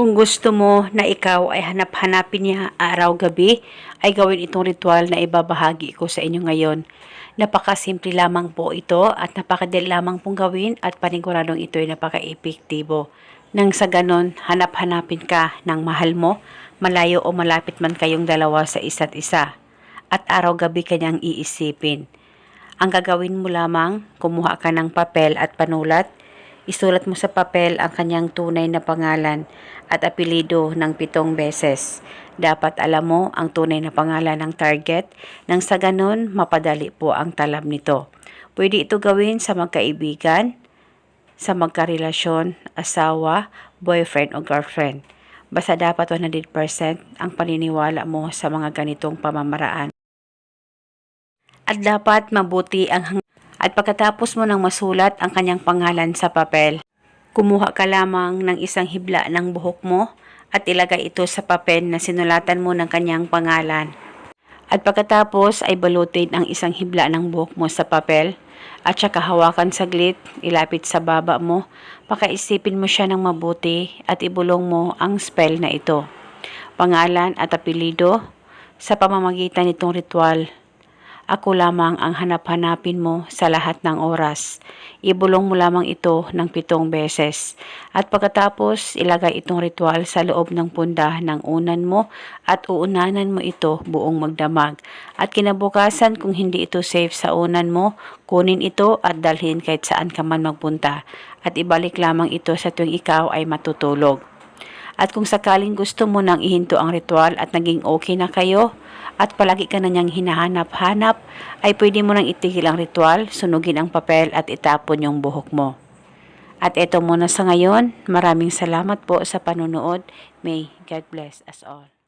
Kung gusto mo na ikaw ay hanap-hanapin niya araw-gabi, ay gawin itong ritual na ibabahagi ko sa inyo ngayon. Napakasimple lamang po ito at napakadali lamang pong gawin at paniguradong ito ay napaka-epektibo. Nang sa ganon, hanap-hanapin ka ng mahal mo, malayo o malapit man kayong dalawa sa isa't isa. At araw-gabi kanyang iisipin. Ang gagawin mo lamang, kumuha ka ng papel at panulat, isulat mo sa papel ang kanyang tunay na pangalan at apelido ng pitong beses. Dapat alam mo ang tunay na pangalan ng target nang sa ganon mapadali po ang talab nito. Pwede ito gawin sa magkaibigan, sa magkarelasyon, asawa, boyfriend o girlfriend. Basta dapat 100% ang paniniwala mo sa mga ganitong pamamaraan. At dapat mabuti ang at pagkatapos mo nang masulat ang kanyang pangalan sa papel, kumuha ka lamang ng isang hibla ng buhok mo at ilagay ito sa papel na sinulatan mo ng kanyang pangalan. At pagkatapos ay balutin ang isang hibla ng buhok mo sa papel at saka hawakan saglit, ilapit sa baba mo, pakaisipin mo siya ng mabuti at ibulong mo ang spell na ito. Pangalan at apelido sa pamamagitan nitong ritual ako lamang ang hanap-hanapin mo sa lahat ng oras. Ibulong mo lamang ito ng pitong beses. At pagkatapos, ilagay itong ritual sa loob ng punda ng unan mo at uunanan mo ito buong magdamag. At kinabukasan kung hindi ito safe sa unan mo, kunin ito at dalhin kahit saan ka man magpunta. At ibalik lamang ito sa tuwing ikaw ay matutulog. At kung sakaling gusto mo nang ihinto ang ritual at naging okay na kayo, at palagi ka na niyang hinahanap-hanap, ay pwede mo nang itigil ang ritual, sunugin ang papel at itapon yung buhok mo. At eto muna sa ngayon, maraming salamat po sa panunood. May God bless us all.